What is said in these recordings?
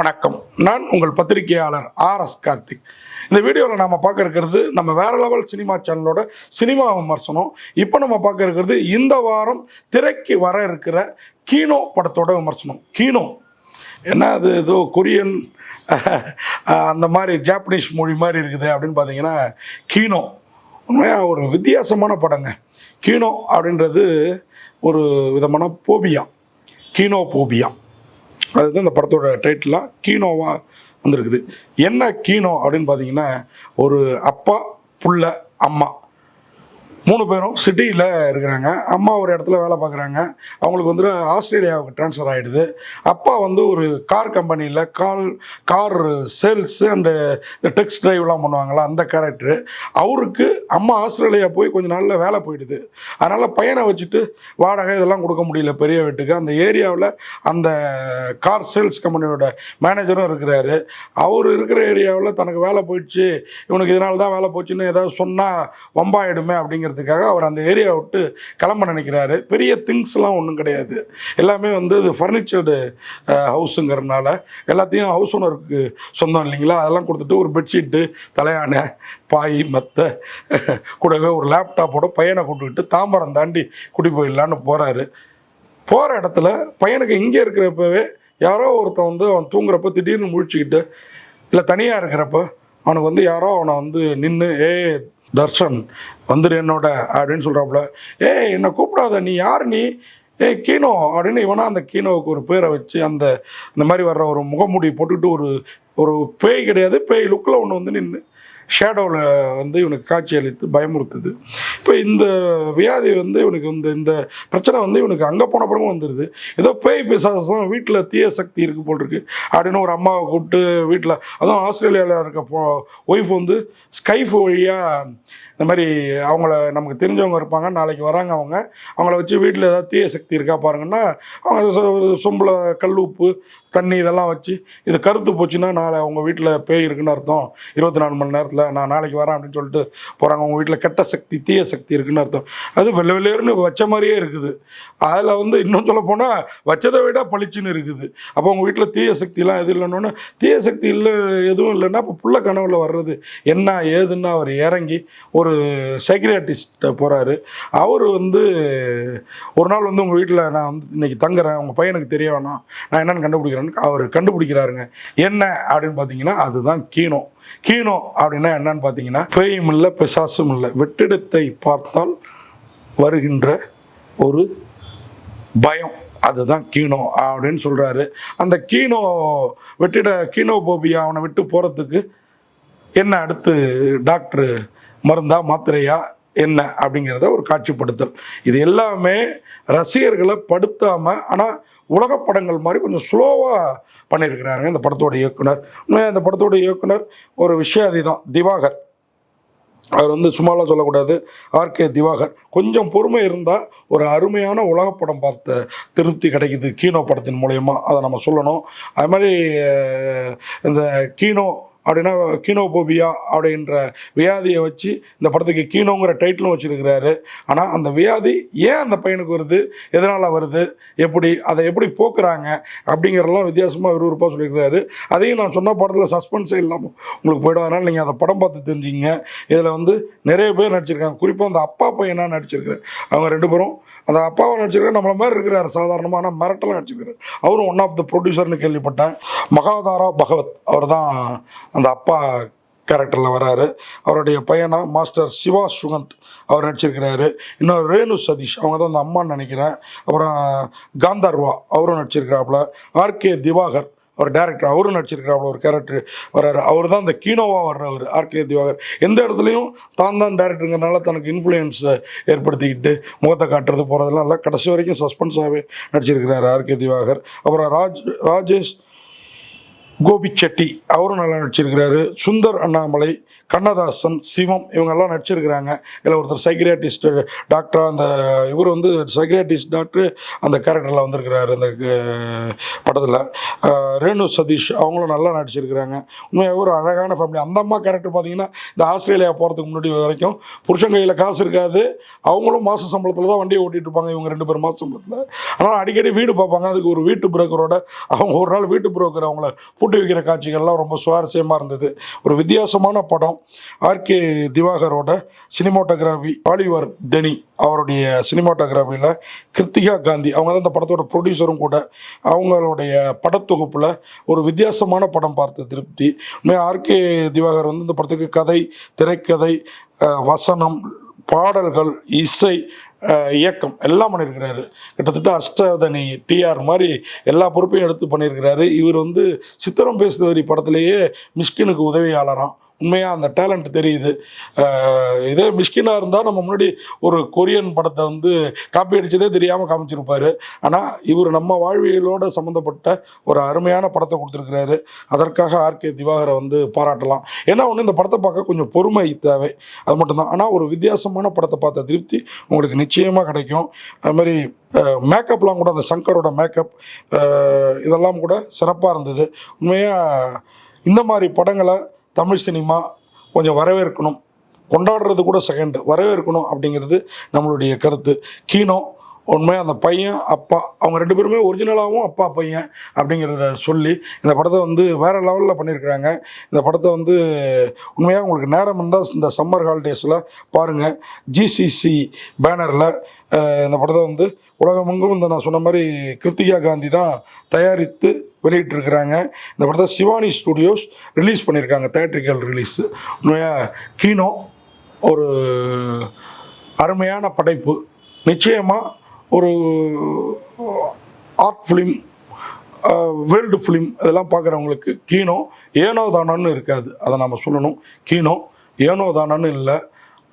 வணக்கம். நான் உங்கள் பத்திரிகையாளர் ஆர் எஸ் கார்த்திக். இந்த வீடியோவில் நம்ம பார்க்க இருக்கிறது நம்ம வேற லெவல் சினிமா சேனலோட சினிமா விமர்சனம். இப்போ நம்ம பார்க்க இருக்கிறது இந்த வாரம் திரைக்கு வர இருக்கிற கீனோ படத்தோட விமர்சனம். கீனோ. என்ன அது? ஏதோ கொரியன் அந்த மாதிரி ஜாப்பனீஸ் மொழி மாதிரி இருக்குது அப்படின்னு பார்த்தீங்கன்னா கீனோ. உண்மையாக ஒரு வித்தியாசமான படங்க. கீனோ அப்படின்றது ஒரு விதமான போபியா கீனோ போபியா அதுதான் இந்த படத்தோட டைட்டிலாக கீனோவா வந்திருக்குது. என்ன கீனோ அப்படின்னு பார்த்தீங்கன்னா ஒரு அப்பா புள்ள அம்மா. மூணு பேரும் சிட்டியில் இருக்கிறாங்க. அம்மா ஒரு இடத்துல வேலை பார்க்குறாங்க. அவங்களுக்கு வந்துட்டு ஆஸ்திரேலியாவுக்கு ட்ரான்ஸ்ஃபர் ஆகிடுது அப்பா வந்து ஒரு கார் கம்பெனியில் கால் கார் சேல்ஸ் அண்டு இந்த டெக்ஸ் ட்ரைவ்லாம் பண்ணுவாங்களா அந்த கேரக்டரு அவருக்கு அம்மா ஆஸ்திரேலியா போய் கொஞ்ச நாளில் வேலை போயிடுது. அதனால் பையனை வச்சுட்டு வாடகை இதெல்லாம் கொடுக்க முடியல பெரிய வீட்டுக்கு. அந்த ஏரியாவில் அந்த கார் சேல்ஸ் கம்பெனியோட மேனேஜரும் இருக்கிறாரு. அவர் இருக்கிற ஏரியாவில் தனக்கு வேலை போயிடுச்சு. இவனுக்கு இதனால தான் வேலை போச்சுன்னு ஏதாவது சொன்னால் வம்பாயிடுமே அப்படிங்கிறது அப்படிங்கிறதுக்காக அவர் அந்த ஏரியா விட்டு கிளம்ப நினைக்கிறாரு. பெரிய திங்ஸ்லாம் ஒன்றும் கிடையாது. எல்லாமே வந்து இது ஃபர்னிச்சர்டு ஹவுஸுங்கிறதுனால எல்லாத்தையும் ஹவுஸ் ஓனருக்கு சொந்தம் இல்லைங்களா? அதெல்லாம் கொடுத்துட்டு ஒரு பெட்ஷீட்டு தலையானை பாய் மத்த கூடவே ஒரு லேப்டாப்போட பையனை கூட்டுக்கிட்டு தாம்பரம் தாண்டி குடி போயிடலான்னு போகிறாரு போகிற இடத்துல பையனுக்கு இங்கே இருக்கிறப்பவே யாரோ ஒருத்தன் வந்து அவன் தூங்குறப்ப திடீர்னு முழிச்சுக்கிட்டு இல்லை தனியாக இருக்கிறப்ப அவனுக்கு வந்து யாரோ அவனை வந்து நின்று ஏ தர்ஷன் வந்துரு என்னோட அப்படின்னு சொல்கிறாப்புல ஏய் என்னை கூப்பிடாத நீ யார் நீ? ஏய் கீனோ அப்படின்னு இவனா அந்த கீனோவுக்கு ஒரு பேரை வச்சு அந்த இந்த மாதிரி வர்ற ஒரு முகமூடி போட்டுக்கிட்டு ஒரு ஒரு பேய் கிடையாது பேய் லுக்கில் ஒன்று வந்து நின்று ஷேடோவில் வந்து இவனுக்கு காட்சி அளித்து பயமுறுத்துது. இப்போ இந்த வியாதி வந்து இவனுக்கு இந்த இந்த பிரச்சனை வந்து இவனுக்கு அங்கே போன பிறகும் வந்துடுது ஏதோ பேய் பிசாசம் வீட்டில் தீய சக்தி இருக்குது போல் இருக்கு. அப்படின்னு ஒரு அம்மாவை கூப்பிட்டு வீட்டில் அதுவும் ஆஸ்திரேலியாவில் இருக்க போ ஒய்ஃப் வந்து ஸ்கைஃப் வழியாக இந்த மாதிரி அவங்கள நமக்கு தெரிஞ்சவங்க இருப்பாங்க நாளைக்கு வராங்க அவங்க. அவங்கள வச்சு வீட்டில் ஏதாவது தீய சக்தி இருக்கா பாருங்கன்னா அவங்க சொ- சொம்பில் கல் உப்பு தண்ணி இதெல்லாம் வச்சு இது கருத்து போச்சுன்னா நாளை அவங்க வீட்டில் பேய் இருக்குன்னு அர்த்தம். இருபத்தி நாலு மணி நேரத்தில் நான் நாளைக்கு வரேன் அப்படின்னு சொல்லிட்டு போகிறாங்க உங்கள் வீட்டில் கெட்ட சக்தி தீய சக்தி இருக்குன்னு அர்த்தம். அது வெள்ளை வெள்ளையர்னு வச்ச மாதிரியே இருக்குது. அதில் வந்து இன்னும் சொல்ல போனால் வச்சதை விட பளிச்சுன்னு இருக்குது. அப்போ உங்கள் வீட்டில் தீய சக்திலாம் எது இல்லைன்னு தீய சக்தி இல்லை எதுவும் இல்லைன்னா இப்போ புள்ள கனவுல வர்றது என்ன ஏதுன்னு அவர் இறங்கி ஒரு சைக்ரியாட்டிஸ்ட்டை போகிறாரு அவர் வந்து ஒரு நாள் வந்து உங்கள் வீட்டில் நான் வந்து இன்னைக்கு தங்குறேன். உங்கள் பையனுக்கு தெரிய வேணாம். நான் என்னென்னு கண்டுபிடிக்கிறேன்னு அவர் கண்டுபிடிக்கிறாருங்க. என்ன? அப்படின்னு பார்த்தீங்கன்னா அதுதான் கீணம் கீனோ அப்படின்னா என்னன்னு பார்த்தீங்கன்னா பேயும் இல்லை பிசாசும் இல்லை வெற்றிடத்தை பார்த்தால் வருகின்ற ஒரு பயம். அதுதான் கீனோ அப்படின்னு சொல்கிறாரு அந்த கீனோ வெற்றிட கீனோபோபியா அவனை விட்டு போகிறதுக்கு என்ன அடுத்து டாக்டர் மருந்தா மாத்திரையா என்ன அப்படிங்கிறத ஒரு காட்சிப்படுத்தல். இது எல்லாமே ரசிகர்களை படுத்தாமல் ஆனால் உலக படங்கள் மாதிரி கொஞ்சம் ஸ்லோவாக பண்ணியிருக்கிறாருங்க இந்த படத்தோட இயக்குனர். இந்த படத்தோட இயக்குனர் ஒரு விஷயாதி தான் திவாகர். அவர் வந்து சும்மாலாம் சொல்லக்கூடாது ஆர்கே திவாகர். கொஞ்சம் பொறுமை இருந்தால் ஒரு அருமையான உலகப்படம் பார்த்த திருப்தி கிடைக்குது. கீனோ படத்தின் மூலயமா அதை நம்ம சொல்லணும். அது மாதிரி இந்த கீனோ அப்படின்னா கீனோபோபியா அப்படின்ற வியாதியை வச்சு இந்த படத்துக்கு கீனோங்கிற டைட்டிலும் வச்சுருக்கிறாரு. ஆனால் அந்த வியாதி ஏன் அந்த பையனுக்கு வருது? எதனால் வருது? எப்படி? அதை எப்படி போக்குறாங்க? அப்படிங்கிறதெல்லாம் வித்தியாசமாக விறுவிறுப்பாக சொல்லியிருக்கிறாரு. அதையும் நான் சொன்ன படத்தில் சஸ்பென்ஸே இல்லாமல் உங்களுக்கு போய்டும். அதனால் நீங்கள் அந்த படம் பார்த்து தெரிஞ்சுங்க இதில் வந்து நிறைய பேர் நடிச்சிருக்காங்க. குறிப்பாக அந்த அப்பா பையனாக நடிச்சிருக்காரு அவங்க ரெண்டு பேரும் அந்த அப்பாவை நடிச்சிருக்காரு நம்மள மாதிரி இருக்கிறார். சாதாரணமாக ஆனால் மிரட்டலாம் நடிச்சிருக்காரு அவரும் ஒன் ஆஃப் த ப்ரொடியூசர்னு கேள்விப்பட்டேன். மகாதாரா பகவத். அவர் தான் அந்த அப்பா கேரக்டரில் வராரு. அவருடைய பையனாக மாஸ்டர் சிவா சுகந்த் அவர் நடிச்சிருக்கிறாரு. இன்னொரு ரேணு சதீஷ் அவங்க தான் அந்த அம்மான்னு நினைக்கிறேன். அப்புறம் காந்தார்வா அவரும் நடிச்சிருக்கிறாப்புல. ஆர்கே திவாகர் அவர் டேரக்டர் அவரும் நடிச்சிருக்கிறாப்புல ஒரு கேரக்டர் வர்றாரு அவர் தான் இந்த கீனோவாக வர்றவர் ஆர்கே திவாகர். எந்த இடத்துலையும் தான் தான் டேரக்டருங்கிறனால தனக்கு இன்ஃப்ளூயன்ஸை ஏற்படுத்திக்கிட்டு முகத்தை காட்டுறது போகிறதெல்லாம் இல்லை. கடைசி வரைக்கும் சஸ்பென்ஸாகவே நடிச்சிருக்கிறாரு ஆர்கே திவாகர். அப்புறம் ராஜ் ராஜேஷ் கோபிச்செட்டி அவரும் நல்லா நடிச்சிருக்கிறாரு. சுந்தர் அண்ணாமலை கண்ணதாசன் சிவம் இவங்கெல்லாம் நடிச்சிருக்கிறாங்க. இல்லை ஒருத்தர் சைக்ரியாட்டிஸ்ட் டாக்டர் அந்த இவர் வந்து சைக்ரியாட்டிஸ்ட் டாக்டர் அந்த கேரக்டரில் வந்திருக்கிறாரு அந்த படத்தில். ரேணு சதீஷ் அவங்களும் நல்லா நடிச்சிருக்கிறாங்க. உண்மையாக ஒரு அழகான ஃபேமிலி அந்த அம்மா கேரக்டர் பார்த்தீங்கன்னா இந்த ஆஸ்திரேலியா போகிறதுக்கு முன்னாடி வரைக்கும் புருஷன் கையில் காசு இருக்காது. அவங்களும் மாத சம்பளத்தில் தான் வண்டியை ஓட்டிகிட்டு இருப்பாங்க இவங்க ரெண்டு பேரும் மாத சம்பளத்தில். ஆனால் அடிக்கடி வீடு பார்ப்பாங்க. அதுக்கு ஒரு வீட்டு புரோக்கரோட அவங்க ஒரு நாள் வீட்டு புரோக்கர் அவங்கள பூட்டி வைக்கிற காட்சிகள்லாம் ரொம்ப சுவாரஸ்யமாக இருந்தது. ஒரு வித்தியாசமான படம். ஆர்கே திவாகரோட சினிமாட்டோகிராஃபி ஆலிவர் டெனி அவருடைய சினிமாட்டோகிராஃபியில் கிருத்திகா காந்தி அவங்க தான் இந்த படத்தோட ப்ரொடியூசரும் கூட அவங்களுடைய படத்தொகுப்பில் ஒரு வித்தியாசமான படம் பார்த்த திருப்தி. ஆர்கே திவாகர் வந்து இந்த படத்துக்கு கதை திரைக்கதை வசனம் பாடல்கள் இசை இயக்கம் எல்லாம் பண்ணியிருக்கிறாரு. கிட்டத்தட்ட அஷ்டதனி டிஆர் மாதிரி எல்லா பொறுப்பையும் எடுத்து பண்ணியிருக்கிறாரு. இவர் வந்து சித்திரம் பேசுதவரி படத்திலேயே மிஷ்கினுக்கு உதவியாளராம். உண்மையாக அந்த டேலண்ட் தெரியுது. இதே மிஷ்கினாக இருந்தால் நம்ம முன்னாடி ஒரு கொரியன் படத்தை வந்து காப்பி அடித்ததே தெரியாமல் காமிச்சிருப்பாரு. ஆனால் இவர் நம்ம வாழ்வியலோடு சம்மந்தப்பட்ட ஒரு அருமையான படத்தை கொடுத்துருக்கிறாரு. அதற்காக ஆர்கே திவாகரை வந்து பாராட்டலாம். ஏன்னா ஒன்று இந்த படத்தை பார்க்க கொஞ்சம் பொறுமை தேவை. அது மட்டும்தான். ஆனால் ஒரு வித்தியாசமான படத்தை பார்த்த திருப்தி உங்களுக்கு நிச்சயமாக கிடைக்கும். அது மாதிரி மேக்கப்லாம் கூட அந்த சங்கரோட மேக்கப் இதெல்லாம் கூட சிறப்பாக இருந்தது. உண்மையாக இந்த மாதிரி படங்களை தமிழ் சினிமா கொஞ்சம் வரவேற்கணும். கொண்டாடுறது கூட செகண்டு வரவேற்கணும் அப்படிங்கிறது நம்மளுடைய கருத்து. கீனோ உண்மையாக அந்த பையன் அப்பா அவங்க ரெண்டு பேருமே ஒரிஜினலாகவும் அப்பா பையன் அப்படிங்கிறத சொல்லி இந்த படத்தை வந்து வேறு லெவலில் பண்ணியிருக்கிறாங்க. இந்த படத்தை வந்து உண்மையாக உங்களுக்கு நேரம் இருந்தால் இந்த சம்மர் ஹாலிடேஸில் பாருங்கள் ஜிசிசி பேனரில் இந்த படத்தை வந்து உலகமெங்கும் இந்த நான் சொன்ன மாதிரி கிருத்திகா காந்தி தான் தயாரித்து வெளியிட்டிருக்கிறாங்க. இந்த படத்தை சிவானி ஸ்டுடியோஸ் ரிலீஸ் பண்ணியிருக்காங்க. தேட்ரிக்கல் ரிலீஸு உண்மையாக கீனோ ஒரு அருமையான படைப்பு. நிச்சயமாக ஒரு ஆர்ட் ஃபிலிம் வேர்ல்டு ஃபிலிம் இதெல்லாம் பார்க்குறவங்களுக்கு கீனோ ஏனோ தானோன்னு இருக்காது. அதை நம்ம சொல்லணும். கீனோ ஏனோ தானோன்னு இல்லை.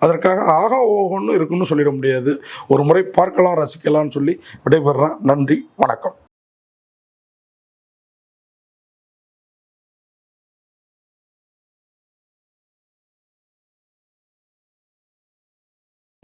அதற்காக ஆகா ஓகோன்னு இருக்குன்னு சொல்லிட முடியாது. ஒரு முறை பார்க்கலாம் ரசிக்கலாம்னு சொல்லி விடைபெறுறேன். நன்றி வணக்கம்.